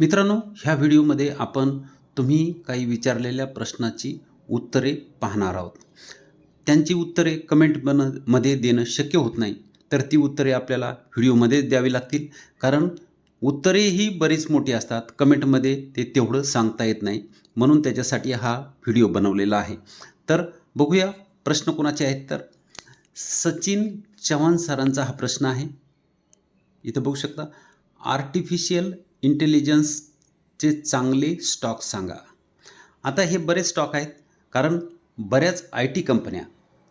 मित्रांनो ह्या व्हिडिओमध्ये आपण तुम्ही काही विचारलेल्या प्रश्नाची उत्तरे पाहणार आहोत. त्यांची उत्तरे कमेंट बनमध्ये देणं शक्य होत नाही तर ती उत्तरे आपल्याला व्हिडिओमध्ये द्यावी लागतील. कारण उत्तरे ही बरीच मोठी असतात कमेंटमध्ये ते तेवढं सांगता येत नाही म्हणून त्याच्यासाठी हा व्हिडिओ बनवलेला आहे. तर बघूया प्रश्न कोणाचे आहेत तर. सचिन चव्हाण सरांचा हा प्रश्न आहे. इथं बघू शकता आर्टिफिशियल इंटेलिजन्सचे चांगले स्टॉक सांगा. आता हे बरेच स्टॉक आहेत कारण बऱ्याच आय टी कंपन्या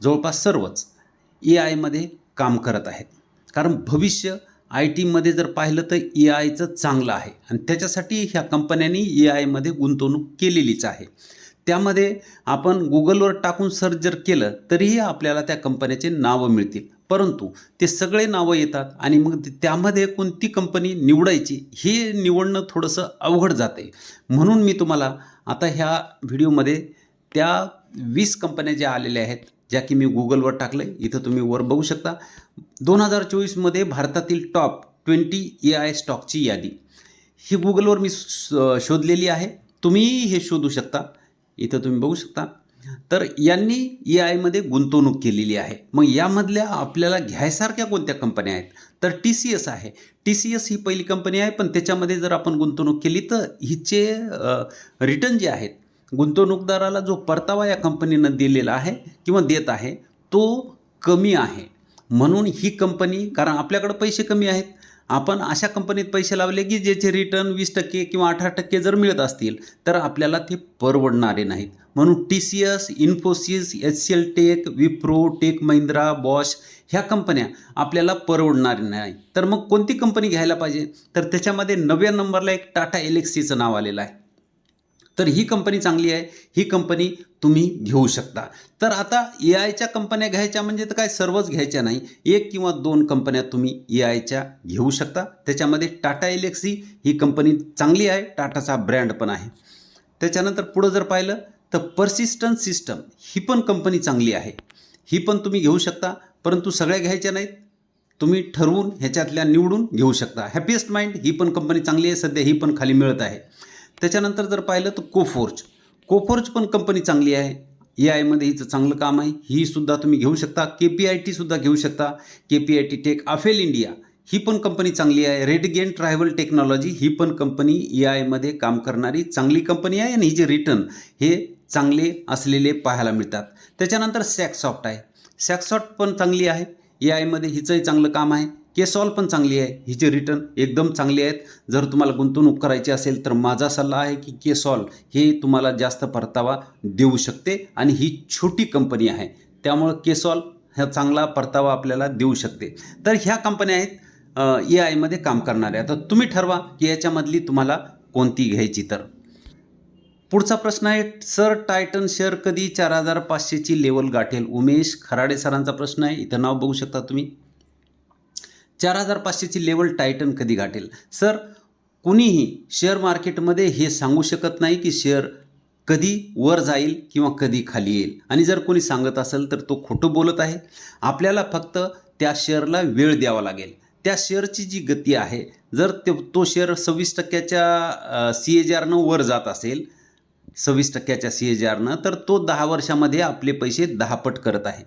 जवळपास सर्वच ए आयमध्ये काम करत आहेत. कारण भविष्य आय टीमध्ये जर पाहिलं तर ए आयचं चांगलं आहे आणि त्याच्यासाठी ह्या कंपन्यांनी ए आयमध्ये गुंतवणूक केलेलीच आहे. त्यामध्ये आपण गुगलवर टाकून सर्च जर केलं तरीही आपल्याला त्या कंपन्याचे नावं मिळतील. परंतु ते सगळे नावं येतात आणि मग त्यामध्ये कोणती कंपनी निवडायची हे निवडणं थोडंसं अवघड जाते. म्हणून मी तुम्हाला आता ह्या व्हिडिओमध्ये त्या वीस कंपन्या ज्या आलेल्या आहेत ज्या की मी गुगलवर टाकलं इथं तुम्ही वर बघू शकता. दोन हजार चोवीसमध्ये भारतातील टॉप ट्वेंटी ए आय स्टॉकची यादी. ही गुगलवर मी श- शोधलेली आहे. तुम्ही हे शोधू शकता. इथं तुम्ही बघू शकता. तर यांनी ए आयमध्ये गुंतवणूक केलेली आहे. मग यामधल्या आपल्याला घ्यायसारख्या कोणत्या कंपन्या आहेत? तर टी सी एस आहे. टी सी एस ही पहिली कंपनी आहे पण त्याच्यामध्ये जर आपण गुंतवणूक केली तर हिचे रिटर्न जे आहेत गुंतवणूकदाराला जो परतावा या कंपनीनं दिलेला आहे किंवा देत आहे तो कमी आहे. म्हणून ही कंपनी कारण आपल्याकडं पैसे कमी आहेत. आपण अशा कंपनीत पैसे लावले की ज्याचे रिटर्न वीस टक्के किंवा अठरा टक्के जर मिळत असतील तर आपल्याला ते परवडणारे नाहीत. म्हणून T C S Infosys H C L tech Wipro tech Mahindra Bosch ह्या कंपन्या आपल्याला परवडणार नाही. तर मग कोणती कंपनी घ्यायला पाहिजे? तर त्याच्यामध्ये नव्या नंबरला एक टाटा एलेक्सीचं नाव आलेलं आहे. तर ही कंपनी चांगली आहे. ही कंपनी तुम्ही घेऊ शकता. तर आता ए आयच्या कंपन्या घ्यायच्या म्हणजे तर काय सर्वच घ्यायच्या नाही. एक किंवा दोन कंपन्या तुम्ही ए आयच्या घेऊ शकता. त्याच्यामध्ये टाटा एलेक्सी ही कंपनी चांगली आहे. टाटाचा ब्रँड पण आहे. त्याच्यानंतर पुढं जर पाहिलं तर पर्सिस्टन्स सिस्टम ही पण कंपनी चांगली आहे. ही पण तुम्ही घेऊ शकता परंतु सगळ्या घ्यायच्या नाहीत. तुम्ही ठरवून ह्याच्यातल्या निवडून घेऊ शकता. हॅपीएस्ट माइंड ही पण कंपनी चांगली आहे सध्या ही पण खाली मिळत आहे. त्याच्यानंतर जर पाहिलं तर कोफोर्ज कोफोर्ज पण कंपनी चांगली आहे. ए आयमध्ये हिचं चांगलं काम आहे. ही सुद्धा तुम्ही घेऊ शकता. के पी आय टीसुद्धा घेऊ शकता. K P I T tech Affle India ही पण कंपनी चांगली आहे. रेडगेन ट्रायव्हल टेक्नॉलॉजी ही पण कंपनी ए आयमध्ये काम करणारी चांगली कंपनी आहे. आणि हिचे रिटर्न हे चांगले असलेले पाहायला मिळतात. त्याच्यानंतर सॅकसॉफ्ट आहे. सॅकसॉफ्ट पण चांगली आहे. ए आयमध्ये हिचंही चांगलं काम आहे. केसॉल पण चांगली आहे. हिचे रिटर्न एकदम चांगले आहेत. जर तुम्हाला गुंतवणूक करायची असेल तर माझा सल्ला आहे की केसॉल हे तुम्हाला जास्त परतावा देऊ शकते आणि ही छोटी कंपनी आहे. त्यामुळं केसॉल ह्या चांगला परतावा आपल्याला देऊ शकते. तर ह्या कंपन्या आहेत ए आयमध्ये काम करणाऱ्या. तर तुम्ही ठरवा की याच्यामधली तुम्हाला कोणती घ्यायची तर. पुढचा प्रश्न आहे सर टायटन शेअर कधी चार हजार पाचशेची लेवल गाठेल? उमेश खराडे सरांचा प्रश्न आहे इथं नाव बघू शकता तुम्ही. चार हजार पाचशेची लेवल टायटन कधी गाठेल? सर कुणीही शेअर मार्केटमध्ये हे सांगू शकत नाही की शेअर कधी वर जाईल किंवा कधी खाली येईल. आणि जर कोणी सांगत असेल तर तो खोटं बोलत आहे. आपल्याला फक्त त्या शेअरला वेळ द्यावा लागेल. त्या शेअरची जी गती आहे जर ते तो शेअर सव्वीस टक्क्याच्या सी एच आरनं वर जात असेल सव्वीस टक्क्याच्या सी एच आरनं तर तो दहा वर्षामध्ये आपले पैसे दहापट करत आहे.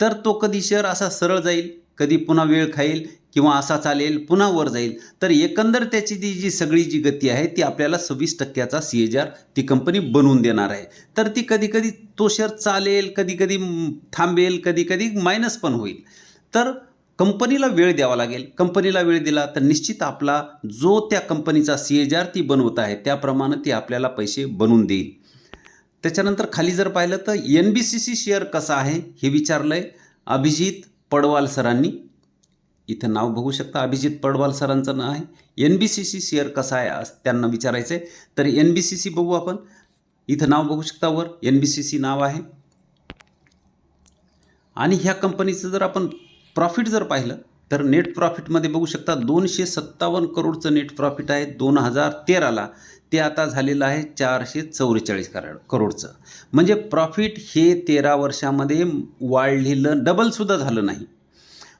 तर तो कधी शेअर असा सरळ जाईल कधी पुन्हा वेळ खाईल किंवा असा चालेल पुन्हा वर जाईल तर एकंदर त्याची ती जी सगळी जी गती आहे ती आपल्याला सव्वीस टक्क्याचा सी एच आर ती कंपनी बनवून देणार आहे. तर ती कधी कधी तो शेअर चालेल कधी कधी थांबेल कधी कधी मायनस पण होईल. तर कंपनीला वेळ द्यावा लागेल. कंपनीला वेळ दिला तर निश्चित आपला जो त्या कंपनीचा सी एच आर ती बनवत आहे त्याप्रमाणे ती आपल्याला पैसे बनवून देईल. त्याच्यानंतर खाली जर पाहिलं तर N B C C share कसा आहे हे विचारलं आहे अभिजित पडवाल सरांनी. इथं नाव बघू शकता अभिजित पडवाल सरांचं नाव आहे. N B C C share कसा आहे असं त्यांना विचारायचं आहे तर एन बी सी सी बघू आपण. इथं नाव बघू शकता वर एन बी सी सी नाव आहे. आणि ह्या कंपनीचं जर आपण प्रॉफिट जर पाहिलं तर नेट प्रॉफिटमध्ये बघू शकता दोनशे सत्तावन्न करोडचं नेट प्रॉफिट आहे दोन हजार तेराला. ते आता झालेलं आहे चारशे चौवेचाळीस करोड करोडचं. म्हणजे प्रॉफिट हे तेरा वर्षामध्ये वाढलेलं डबलसुद्धा झालं नाही.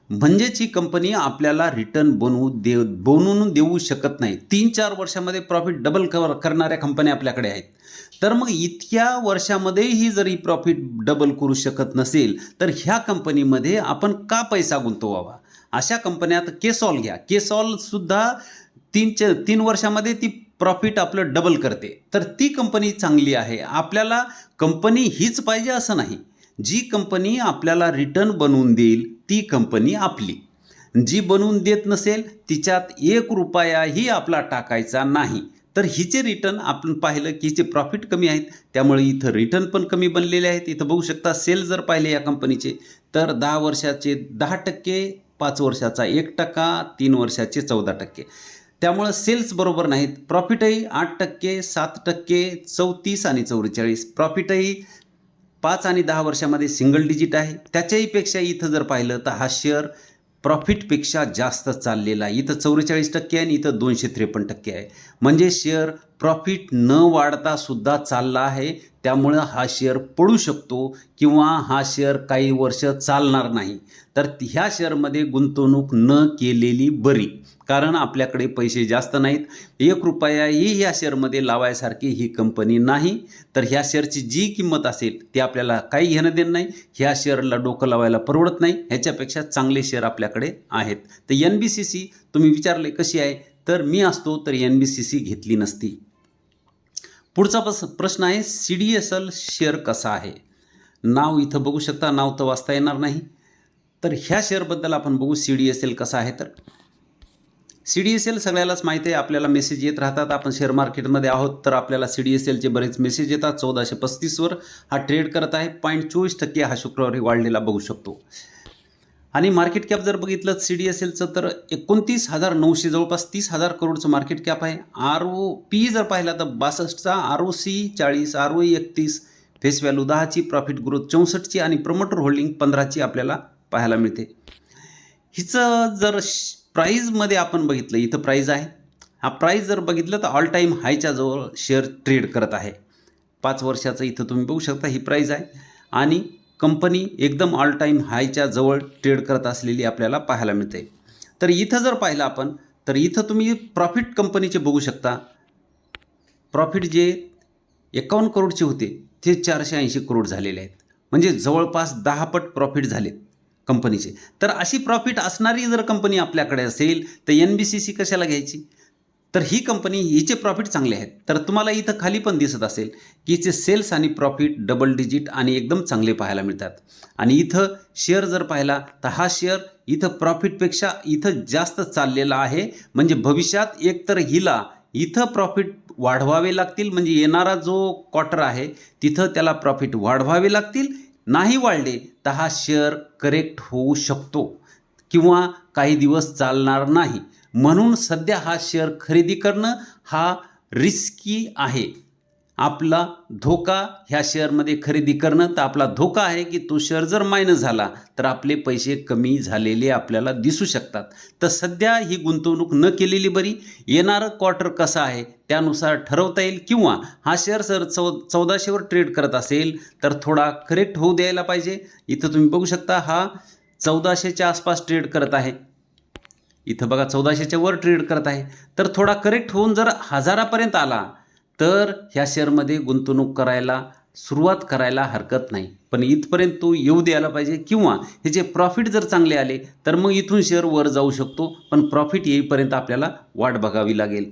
म्हणजेच ही कंपनी आपल्याला रिटर्न बनवू दे बनवून देऊ शकत नाही. तीन चार वर्षामध्ये प्रॉफिट डबल कवर करणाऱ्या कंपन्या आपल्याकडे आहेत. तर मग इतक्या वर्षामध्येही जरी प्रॉफिट डबल करू शकत नसेल तर ह्या कंपनीमध्ये आपण का पैसा गुंतवावा? अशा कंपन्यात केसॉल घ्या. केसॉलसुद्धा तीन च तीन वर्षामध्ये ती प्रॉफिट आपलं डबल करते. तर ती कंपनी चांगली आहे. आपल्याला कंपनी हीच पाहिजे असं नाही. जी कंपनी आपल्याला रिटर्न बनवून देईल ती कंपनी आपली. जी बनवून देत नसेल तिच्यात एक रुपयाही आपला टाकायचा नाही. तर हिचे रिटर्न आपण पाहिलं की हिचे प्रॉफिट कमी आहेत. त्यामुळे इथं रिटर्न पण कमी बनलेले आहेत. इथं बघू शकता सेल जर पाहिले या कंपनीचे तर दहा वर्षाचे दहा टक्के पाच वर्षाचा एक टक्का तीन वर्षाचे चौदा टक्के. त्यामुळं सेल्स बरोबर नाहीत. प्रॉफिटही आठ टक्के सात टक्के चौतीस आणि चौवेचाळीस. प्रॉफिटही पाच आणि दहा वर्षामध्ये सिंगल डिजिट आहे. त्याच्याहीपेक्षा इथं जर पाहिलं तर हा शेअर प्रॉफिटपेक्षा जास्त चाललेला आहे इथं चौवेचाळीस टक्के आहे आणि इथं दोनशे त्रेपन्न टक्के आहे. म्हणजे शेअर प्रॉफिट न वाढता सुद्धा चालला आहे. त्यामुळं हा शेअर पडू शकतो किंवा हा शेअर काही वर्ष चालणार नाही. तर ह्या शेअरमध्ये गुंतवणूक न केलेली बरी. कारण आपल्याकडे पैसे जास्त नाहीत. एक रुपयाही ह्या शेअरमध्ये लावायसारखी ही कंपनी नाही. तर ह्या शेअरची जी किंमत असेल ती आपल्याला काही घेणं देणं नाही. ह्या शेअरला डोकं लावायला परवडत नाही. ह्याच्यापेक्षा चांगले शेअर आपल्याकडे आहेत. तर एन बी सी सी तुम्ही विचारले कशी आहे? तर मी असतो तर एन बी सी सी घेतली नसती. पुढचा पस प्रश्न आहे C D S L share कसा आहे? नाव इथं बघू शकता. नाव तर वाचता येणार नाही. तर ह्या शेअरबद्दल आपण बघू सी डी एस एल कसा आहे तर. सी डी एस एल सगळ्यालाच माहिती आहे. आपल्याला मेसेज येत राहतात. आपण शेअर मार्केटमध्ये आहोत. तर आपल्याला सी डी एस एलचे बरेच मेसेज येतात. चौदाशे पस्तीसवर हा ट्रेड करत आहे. पॉईंट चोवीस टक्के हा शुक्रवारी वाढलेला बघू शकतो. आणि मार्केट कॅप जर बघितलं सी डी एस एलचं तर एकोणतीस हजार नऊशे जवळपास तीस हजार करोडचं मार्केट कॅप आहे. आर ओ पी जर पाहिला तर बासष्टचा आर ओ सी चाळीस आर ओ एकतीस फेस व्हॅल्यू दहाची प्रॉफिट ग्रोथ चौसष्टची आणि प्रमोटर होल्डिंग पंधराची आपल्याला पाहायला मिळते. हिचं जर प्राईजमध्ये आपण बघितलं इथं प्राईज आहे. हा प्राईज जर बघितलं तर ऑल टाईम हायच्या जवळ शेअर ट्रेड करत आहे. पाच वर्षाचं इथं तुम्ही बघू शकता ही प्राईज आहे. आणि कंपनी एकदम ऑल टाईम हायच्या जवळ ट्रेड करत असलेली आपल्याला पाहायला मिळते. तर इथं जर पाहिलं आपण तर इथं तुम्ही प्रॉफिट कंपनीचे बघू शकता. प्रॉफिट जे एकावन्न करोडचे होते ते चारशे ऐंशी करोड झालेले आहेत. म्हणजे जवळपास दहा पट प्रॉफिट झाले कंपनीचे. तर अशी प्रॉफिट असणारी जर कंपनी आपल्याकडे असेल तर एन बी सी सी कशाला घ्यायची? तर ही कंपनी हिचे प्रॉफिट चांगले आहेत. तर तुम्हाला इथं खाली पण दिसत असेल की हिचे सेल्स आणि प्रॉफिट डबल डिजिट आणि एकदम चांगले पाहायला मिळतात. आणि इथं शेअर जर पाहिला तर हा शेअर इथं प्रॉफिटपेक्षा इथं जास्त चाललेला आहे. म्हणजे भविष्यात एकतर हिला इथं प्रॉफिट वाढवावे लागतील म्हणजे येणारा जो क्वार्टर आहे तिथं त्याला प्रॉफिट वाढवावे लागतील नाही वाढले तर हा शेअर करेक्ट होऊ शकतो किंवा काही दिवस चालणार नाही. म्हणून सध्या हा शेअर खरेदी करणं हा रिस्की आहे. आपला धोका ह्या शेअरमध्ये खरेदी करणं तर आपला धोका आहे की तो शेअर जर मायनस झाला तर आपले पैसे कमी झालेले आपल्याला दिसू शकतात. तर सध्या ही गुंतवणूक न केलेली बरी. येणारं क्वार्टर कसं आहे त्यानुसार ठरवता येईल. किंवा हा शेअर सर चौ चौदाशेवर ट्रेड करत असेल तर थोडा करेक्ट होऊ द्यायला पाहिजे. इथं तुम्ही बघू शकता हा चौदाशेच्या आसपास ट्रेड करत आहे. इथं बघा चौदाशेच्या वर ट्रेड करत आहे. तर थोडा करेक्ट होऊन जर हजारापर्यंत आला तर ह्या शेअरमध्ये गुंतवणूक करायला सुरुवात करायला हरकत नाही. पण इथपर्यंत तो येऊ द्यायला पाहिजे किंवा ह्याचे प्रॉफिट जर चांगले आले तर मग इथून शेअर वर जाऊ शकतो पण प्रॉफिट येईपर्यंत आपल्याला वाट बघावी लागेल.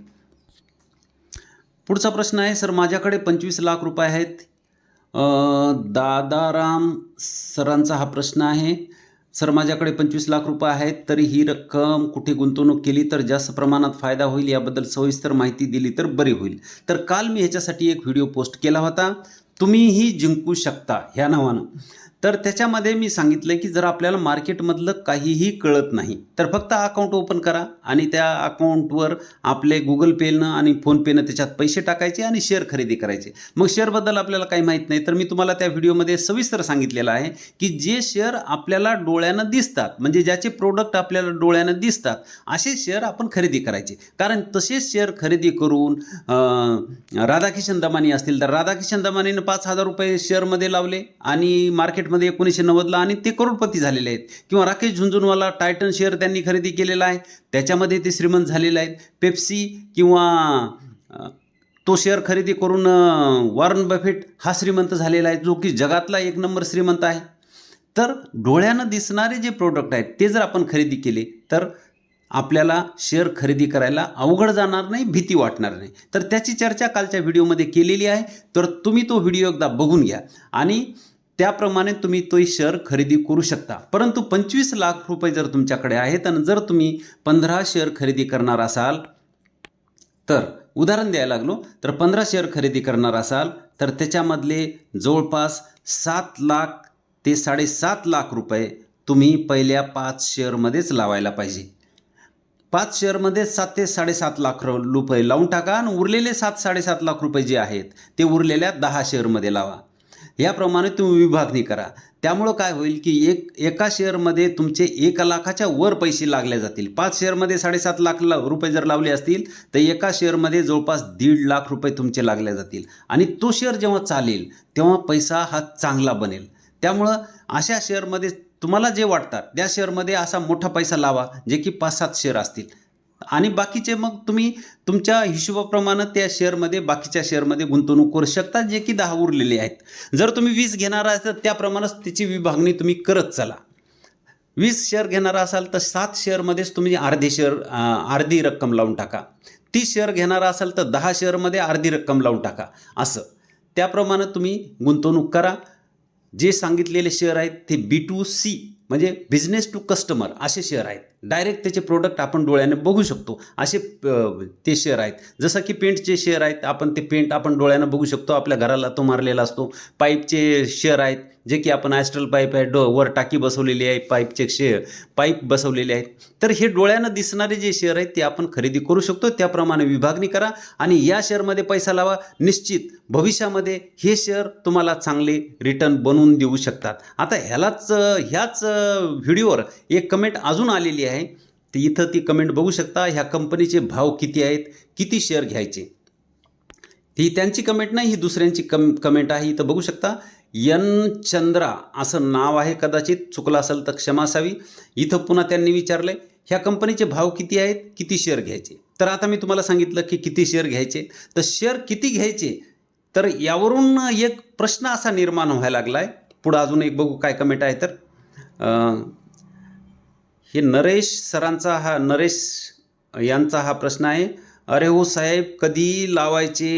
पुढचा प्रश्न आहे सर माझ्याकडे पंचवीस लाख रुपये आहेत. दादाराम सरांचा हा प्रश्न आहे. सर माझ्याकडे पंचवीस लाख रुपये आहेत तरी ही रक्कम कुठे गुंतवणूक केली तर जास्त प्रमाणात फायदा होईल याबद्दल सविस्तर माहिती दिली तर बरी होईल. तर काल मी ह्याच्यासाठी एक व्हिडिओ पोस्ट केला होता. तुम्हीही जिंकू शकता ह्या नावानं. तर त्याच्यामध्ये मी सांगितलं की जर आपल्याला मार्केटमधलं काहीही कळत नाही तर फक्त अकाउंट ओपन करा आणि त्या अकाउंटवर आपले गुगल पेनं आणि फोनपेनं त्याच्यात पैसे टाकायचे आणि शेअर खरेदी करायचे. मग शेअरबद्दल आपल्याला काही माहीत नाही तर मी तुम्हाला त्या व्हिडिओमध्ये सविस्तर सांगितलेलं आहे की जे शेअर आपल्याला डोळ्यानं दिसतात म्हणजे ज्याचे प्रोडक्ट आपल्याला डोळ्यानं दिसतात असे शेअर आपण खरेदी करायचे. कारण तसेच शेअर खरेदी करून राधाकिशन दमानी असतील तर राधाकिशन दमानीनं पाच हजार रुपये शेअरमध्ये लावले आणि मार्केटमध्ये मार्केटमध्ये एकोणीसशे नव्वदला आणि ते करोडपती झालेले आहेत. किंवा राकेश झुंझुनवाला टायटन शेअर त्यांनी खरेदी केलेला आहे. त्याच्यामध्ये ते श्रीमंत झालेले आहेत. पेप्सी किंवा तो शेअर खरेदी करून वॉरन बफेट हा श्रीमंत झालेला आहे जो की जगातला एक नंबर श्रीमंत आहे. तर डोळ्यानं दिसणारे जे प्रोडक्ट आहेत ते जर आपण खरेदी केले तर आपल्याला शेअर खरेदी करायला अवघड जाणार नाही भीती वाटणार नाही. तर त्याची चर्चा कालच्या व्हिडिओमध्ये केलेली आहे. तर तुम्ही तो व्हिडिओ एकदा बघून घ्या. आणि त्याप्रमाणे तुम्ही तो शेअर खरेदी करू शकता. परंतु पंचवीस लाख रुपये जर तुमच्याकडे आहेत आणि जर तुम्ही पंधरा शेअर खरेदी करणार असाल तर उदाहरण द्यायला लागलो तर पंधरा शेअर खरेदी करणार असाल तर त्याच्यामधले जवळपास सात लाख ते साडेसात लाख रुपये तुम्ही पहिल्या पाच शेअरमध्येच लावायला पाहिजे. पाच शेअरमध्ये सात ते साडेसात लाख र- रुपये लावून टाका आणि उरलेले सात साडेसात लाख रुपये जे आहेत ते उरलेल्या दहा शेअरमध्ये लावा. याप्रमाणे तुम्ही विभागणी करा. त्यामुळं काय होईल की एक एका शेअरमध्ये तुमचे एक लाखाच्या वर पैसे लागले जातील. पाच शेअरमध्ये साडेसात लाख ला रुपये जर लावले असतील तर एका शेअरमध्ये जवळपास दीड लाख रुपये तुमचे लागले जातील. आणि तो शेअर जेव्हा चालेल तेव्हा पैसा हा चांगला बनेल. त्यामुळं अशा शेअरमध्ये तुम्हाला जे वाटतात त्या शेअरमध्ये असा मोठा पैसा लावा जे की पाच सात शेअर असतील. आणि बाकीचे मग तुम्ही तुमच्या हिशोबाप्रमाणे त्या शेअरमध्ये बाकीच्या शेअरमध्ये गुंतवणूक करू शकता जे की दहा उरलेले आहेत. जर तुम्ही वीस घेणार असाल तर त्याप्रमाणेच त्याची विभागणी तुम्ही करत चला. वीस शेअर घेणार असाल तर सात शेअरमध्येच तुम्ही अर्धे शेअर अर्धी रक्कम लावून टाका. तीस शेअर घेणार असाल तर दहा शेअरमध्ये अर्धी रक्कम लावून टाका. असं. त्याप्रमाणे तुम्ही गुंतवणूक करा. जे सांगितलेले शेअर आहेत ते बी टू सी म्हणजे बिझनेस टू कस्टमर असे शेअर आहेत. डायरेक्ट त्याचे प्रोडक्ट आपण डोळ्याने बघू शकतो. असे ते शेअर आहेत. जसं की पेंटचे शेअर आहेत आपण ते पेंट आपण डोळ्यानं बघू शकतो. आपल्या घराला तो मारलेला असतो. पाईपचे शेअर आहेत जे की आपण ॲस्ट्रल पाईप आहे डो वर टाकी बसवलेली आहे पाईपचे शेअर पाईप बसवलेले आहेत. तर हे डोळ्यानं दिसणारे जे शेअर आहेत ते आपण खरेदी करू शकतो. त्याप्रमाणे विभागणी करा आणि या शेअरमध्ये पैसा लावा. निश्चित भविष्यामध्ये हे शेअर तुम्हाला चांगले रिटर्न बनवून देऊ शकतात. आता ह्यालाच ह्याच व्हिडिओवर एक कमेंट अजून आलेली आहे. ती इथं ती कमेंट बघू शकता ह्या कंपनीचे भाव किती आहेत किती शेअर घ्यायचे. ही त्यांची कमेंट नाही ही दुसऱ्यांची कम कमेंट आहे इथं बघू शकता. यन चंद्रा असं नाव आहे कदाचित चुकलं असेल तर क्षमा असावी. इथं पुन्हा त्यांनी विचारलं ह्या कंपनीचे भाव किती आहेत किती शेअर घ्यायचे. तर आता मी तुम्हाला सांगितलं की किती शेअर घ्यायचे. तर शेअर किती घ्यायचे? तर यावरून एक प्रश्न असा निर्माण व्हायला लागला आहे पुढं अजून एक बघू काय कमेंट आहे तर. अं, हे नरेश सरांचा हा नरेश यांचा हा प्रश्न आहे. अरे हो साहेब कधी लावायचे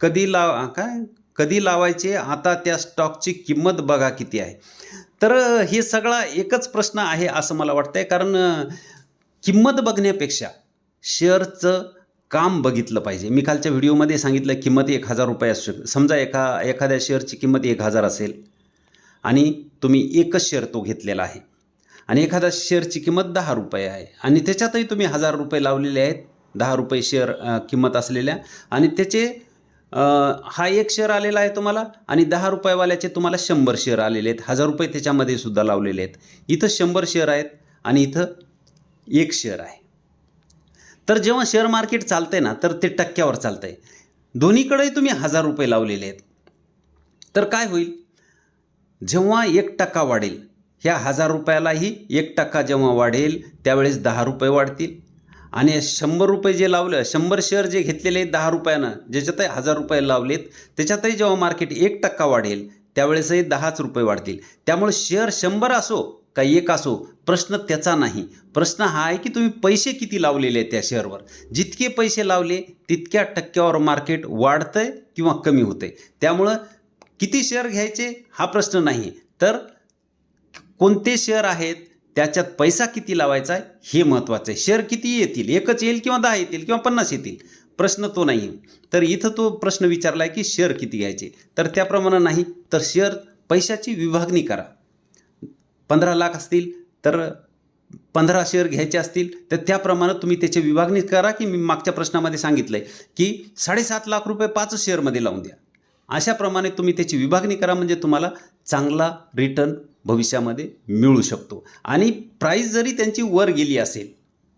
कधी लाव काय? कधी लावायचे? आता त्या स्टॉकची किंमत बघा किती आहे. तर हे सगळा एकच प्रश्न आहे असं मला वाटतंय. कारण किंमत बघण्यापेक्षा शेअरचं काम बघितलं पाहिजे. मी कालच्या व्हिडिओमध्ये सांगितलं किंमत एक हजार रुपये असू शकते समजा एका एखाद्या शेअरची किंमत एक हजार असेल आणि तुम्ही एकच शेअर तो घेतलेला आहे. आणि एखादा शेअरची किंमत दहा रुपये आहे. आणि त्याच्यातही तुम्ही हजार रुपये लावलेले आहेत. दहा रुपये शेअर किंमत असलेल्या. आणि त्याचे हा एक शेअर आलेला आहे तुम्हाला. आणि दहा रुपयेवाल्याचे तुम्हाला शंभर शेअर आलेले आहेत. हजार रुपये त्याच्यामध्ये सुद्धा लावलेले आहेत. इथं शंभर शेअर आहेत आणि इथं एक शेअर आहे. तर जेव्हा शेअर मार्केट चालतंय ना तर ते टक्क्यावर चालतं आहे दोन्हीकडेही तुम्ही हजार रुपये लावलेले आहेत. तर काय होईल? जेव्हा एक टक्का वाढेल ह्या हजार रुपयालाही एक टक्का जेव्हा वाढेल त्यावेळेस दहा रुपये वाढतील. आणि शंभर रुपये जे लावलं शंभर शेअर जे घेतलेले दहा रुपयानं ज्याच्यातही हजार रुपये लावलेत त्याच्यातही जेव्हा मार्केट एक टक्का वाढेल त्यावेळेसही दहाच रुपये वाढतील. त्यामुळे शेअर शंभर असो का एक असो प्रश्न त्याचा नाही. प्रश्न हा आहे की तुम्ही पैसे किती लावलेले आहेत त्या शेअरवर जितके पैसे लावले तितक्या टक्क्यावर मार्केट वाढतंय किंवा कमी होतंय. त्यामुळं किती शेअर घ्यायचे हा प्रश्न नाही. तर कोणते शेअर आहेत त्याच्यात पैसा किती लावायचा आहे हे महत्त्वाचं आहे. शेअर किती येतील? एकच येईल किंवा दहा येतील किंवा पन्नास येतील? प्रश्न तो नाही. तर इथं तो प्रश्न विचारला आहे की शेअर किती घ्यायचे? तर त्याप्रमाणे नाही. तर शेअर पैशाची विभागणी करा. पंधरा लाख असतील तर पंधरा शेअर घ्यायचे असतील तर त्याप्रमाणे तुम्ही त्याची विभागणी करा की मी मागच्या प्रश्नामध्ये सांगितलं आहे की साडेसात लाख रुपये पाच शेअरमध्ये लावून द्या. अशाप्रमाणे तुम्ही त्याची विभागणी करा म्हणजे तुम्हाला चांगला रिटर्न भविष्यामध्ये मिळू शकतो. आणि प्राईस जरी त्यांची वर गेली असेल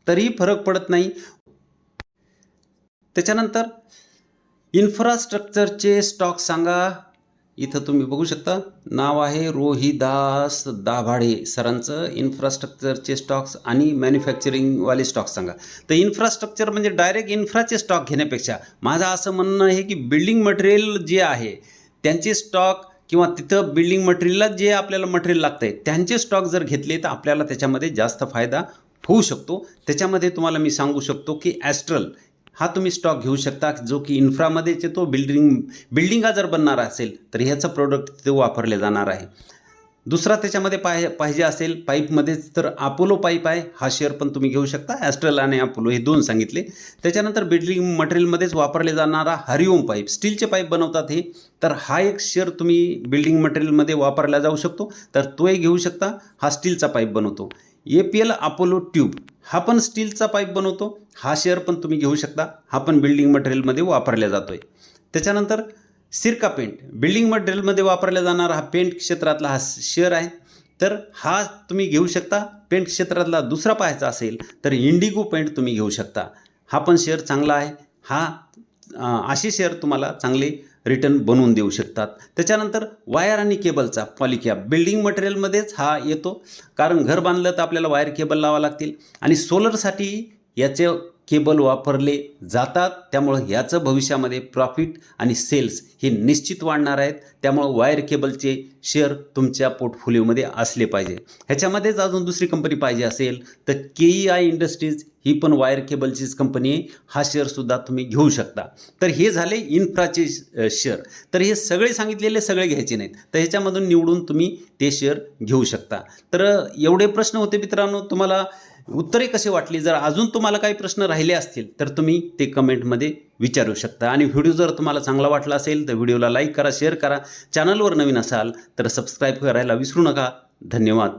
तरीही फरक पडत नाही. त्याच्यानंतर इन्फ्रास्ट्रक्चरचे स्टॉक सांगा. इथं तुम्ही बघू शकता. नाव आहे रोहिदास दाभाडे सरांचं. इन्फ्रास्ट्रक्चरचे स्टॉक्स आणि मॅन्युफॅक्चरिंगवाले स्टॉक्स सांगा. तर इन्फ्रास्ट्रक्चर म्हणजे डायरेक्ट इन्फ्राचे स्टॉक घेण्यापेक्षा माझं असं म्हणणं आहे की बिल्डिंग मटेरियल जे आहे त्यांचे स्टॉक किंवा तिथं बिल्डिंग मटेरियलला जे आपल्याला मटेरियल लागतं आहे त्यांचे स्टॉक जर घेतले तर आपल्याला त्याच्यामध्ये जास्त फायदा होऊ शकतो. त्याच्यामध्ये तुम्हाला मी सांगू शकतो की ॲस्ट्रल हा तुम्ही स्टॉक घेऊ शकता जो की इन्फ्रामध्येच येतो बिल्डिंग बिल्डिंगा जर बनणार असेल तर ह्याचं प्रोडक्ट तिथे वापरले जाणार आहे. दुसरा त्याच्यामध्ये पाहि पाहिजे असेल पाईपमध्येच तर अपोलो पाईप आहे. हा शेअर पण तुम्ही घेऊ शकता. ॲस्ट्रल आणि अपोलो हे दोन सांगितले. त्याच्यानंतर बिल्डिंग मटेरियलमध्येच वापरले जाणारा हरिओम पाईप. स्टीलचे पाईप बनवतात हे. तर हा एक शेअर तुम्ही बिल्डिंग मटेरियलमध्ये वापरला जाऊ शकतो. तर तोही घेऊ शकता. हा स्टीलचा पाईप बनवतो. A P L Apollo tube. हा पण स्टीलचा पाईप बनवतो. हा शेअर पण तुम्ही घेऊ शकता. हा पण बिल्डिंग मटेरियलमध्ये वापरला जातो आहे त्याच्यानंतर सिरका पेंट. बिल्डिंग मटेरियलमध्ये वापरला जाणारा हा पेंट क्षेत्रातला हा शेअर आहे. तर हा तुम्ही घेऊ शकता. पेंट क्षेत्रातला दुसरा पाहायचा असेल तर इंडिगो पेंट तुम्ही घेऊ शकता. हा पण शेअर चांगला आहे. हा असे शेअर तुम्हाला चांगले रिटर्न बनवून देऊ शकतात. त्याच्यानंतर वायर आणि केबलचा पॉलिकॅप. बिल्डिंग मटेरियलमध्येच हा येतो. कारण घर बांधलं तर आपल्याला वायर केबल लावा लागतील. आणि सोलरसाठी याचे केबल वापरले जातात त्यामुळं ह्याचं भविष्यामध्ये प्रॉफिट आणि सेल्स हे निश्चित वाढणार आहेत. त्यामुळं वायर केबलचे शेअर तुमच्या पोर्टफोलिओमध्ये असले पाहिजे. ह्याच्यामध्येच अजून दुसरी कंपनी पाहिजे असेल तर के ई आय इंडस्ट्रीज ही पण वायर केबलचीच कंपनी आहे. हा शेअरसुद्धा तुम्ही घेऊ शकता. तर हे झाले इन्फ्राचे शेअर. तर हे सगळे सांगितलेले सगळे घ्यायचे नाहीत. तर ह्याच्यामधून निवडून तुम्ही ते शेअर घेऊ शकता. तर एवढे प्रश्न होते मित्रांनो. तुम्हाला उत्तरे कसे वाटली? जर अजून तुम्हाला काही प्रश्न राहिले असतील तर तुम्ही ते कमेंटमध्ये विचारू शकता. आणि व्हिडिओ जर तुम्हाला चांगला वाटला असेल तर व्हिडिओला लाईक करा शेअर करा. चॅनलवर नवीन असाल तर सबस्क्राईब करायला विसरू नका. धन्यवाद.